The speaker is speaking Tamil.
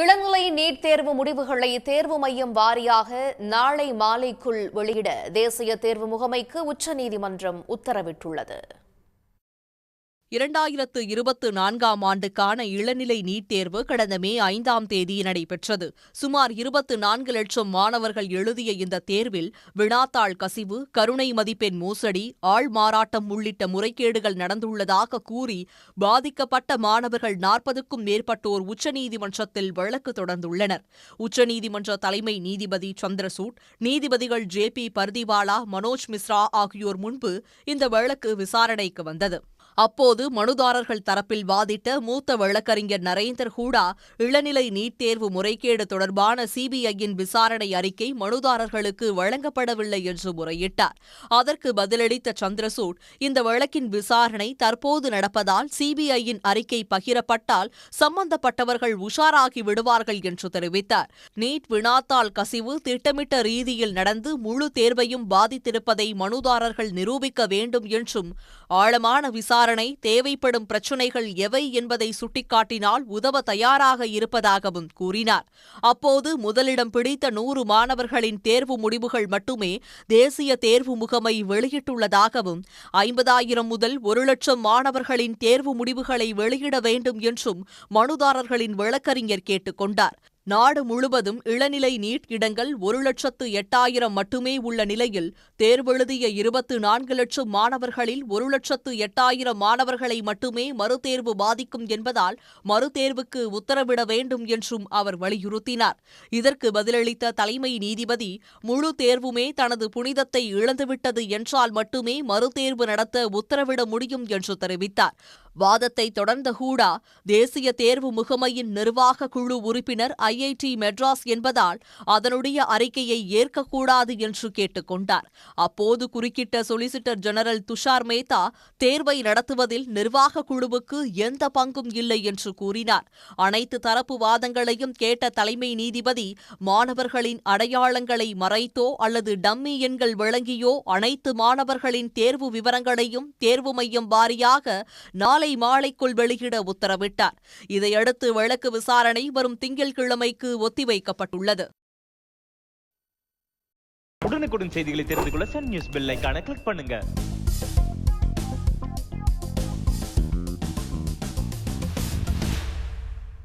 இளநிலை நீட் தேர்வு முடிவுகளை தேர்வு மையம் வாரியாக நாளை மாலைக்குள் வெளியிட தேசிய தேர்வு முகமைக்கு உச்சநீதிமன்றம் உத்தரவிட்டுள்ளது. இரண்டாயிரத்து இருபத்து நான்காம் ஆண்டுக்கான இளநிலை நீட் தேர்வு கடந்த மே ஐந்தாம் தேதி நடைபெற்றது. சுமார் இருபத்து நான்கு லட்சம் மாணவர்கள் எழுதிய இந்த தேர்வில் வினாத்தாள் கசிவு கருணை மதிப்பெண் மோசடி ஆள் மாறாட்டம் உள்ளிட்ட முறைகேடுகள் நடந்துள்ளதாக கூறி பாதிக்கப்பட்ட மாணவர்கள் நாற்பதுக்கும் மேற்பட்டோர் உச்சநீதிமன்றத்தில் வழக்கு தொடர்ந்துள்ளனர். உச்சநீதிமன்ற தலைமை நீதிபதி சந்திரசூட் நீதிபதிகள் ஜே பி பர்திவாலா மனோஜ் மிஸ்ரா ஆகியோர் முன்பு இந்த வழக்கு விசாரணைக்கு வந்தது. அப்போது மனுதாரர்கள் தரப்பில் வாதிட்ட மூத்த வழக்கறிஞர் நரேந்தர் ஹூடா இளநிலை நீட் தேர்வு முறைகேடு தொடர்பான சிபிஐயின் விசாரணை அறிக்கை மனுதாரர்களுக்கு வழங்கப்படவில்லை என்று முறையிட்டார். அதற்கு பதிலளித்த சந்திரசூட் இந்த வழக்கின் விசாரணை தற்போது நடப்பதால் சிபிஐயின் அறிக்கை பகிரப்பட்டால் சம்பந்தப்பட்டவர்கள் உஷாராகி விடுவார்கள் என்று தெரிவித்தார். நீட் வினாத்தாள் கசிவு திட்டமிட்ட ரீதியில் நடந்து முழு தேர்வையும் பாதித்திருப்பதை மனுதாரர்கள் நிரூபிக்க வேண்டும் என்றும் ஆழமான விசாரணை தேவைப்படும் பிரச்சினைகள் எவை என்பதை சுட்டிக்காட்டினால் உதவ தயாராக இருப்பதாகவும் கூறினார். அப்போது முதலிடம் பிடித்த நூறு மாணவர்களின் தேர்வு முடிவுகள் மட்டுமே தேசிய தேர்வு முகமை வெளியிட்டுள்ளதாகவும் ஐம்பதாயிரம் முதல் ஒரு லட்சம் மாணவர்களின் தேர்வு முடிவுகளை வெளியிட வேண்டும் என்றும் மனுதாரர்களின் வழக்கறிஞர் கேட்டுக் கொண்டார். நாடு முழுவதும் இளநிலை நீட் இடங்கள் ஒரு லட்சத்து எட்டாயிரம் மட்டுமே உள்ள நிலையில் தேர்வெழுதிய இருபத்து நான்கு லட்சம் மாணவர்களில் ஒரு லட்சத்து எட்டாயிரம் மாணவர்களை மட்டுமே மறுதேர்வு பாதிக்கும் என்பதால் மறுதேர்வுக்கு உத்தரவிட வேண்டும் என்றும் அவர் வலியுறுத்தினார். இதற்கு பதிலளித்த தலைமை நீதிபதி முழு தேர்வுமே தனது புனிதத்தை இழந்துவிட்டது என்றால் மட்டுமே மறுதேர்வு நடத்த உத்தரவிட முடியும் என்று தெரிவித்தார். வாதத்தை தொடர்ந்த ஹூடா தேசிய தேர்வு முகமையின் நிர்வாக குழு உறுப்பினர் ஐஐடி மெட்ராஸ் என்பதால் அதனுடைய அறிக்கையை ஏற்கக்கூடாது என்று கேட்டுக்கொண்டார் அப்போது குறுக்கிட்ட சொலிசிட்டர் ஜெனரல் துஷார் மேத்தா தேர்வை நடத்துவதில் நிர்வாக குழுவுக்கு எந்த பங்கும் இல்லை என்று கூறினார். அனைத்து தரப்பு வாதங்களையும் கேட்ட தலைமை நீதிபதி மாணவர்களின் அடையாளங்களை மறைத்தோ அல்லது டம்மி எண்கள் வழங்கியோ அனைத்து மாணவர்களின் தேர்வு விவரங்களையும் தேர்வு மையம் வாரியாக நாளை மாலைக்குள் வெளியிட உத்தரவிட்டார். இதையடுத்து வழக்கு விசாரணை வரும் திங்கட்கிழமைக்கு ஒத்திவைக்கப்பட்டுள்ளது. உடனுக்குடன் செய்திகளை தெரிந்து கொள்ள சன் நியூஸ் பெல் கிளிக் பண்ணுங்க.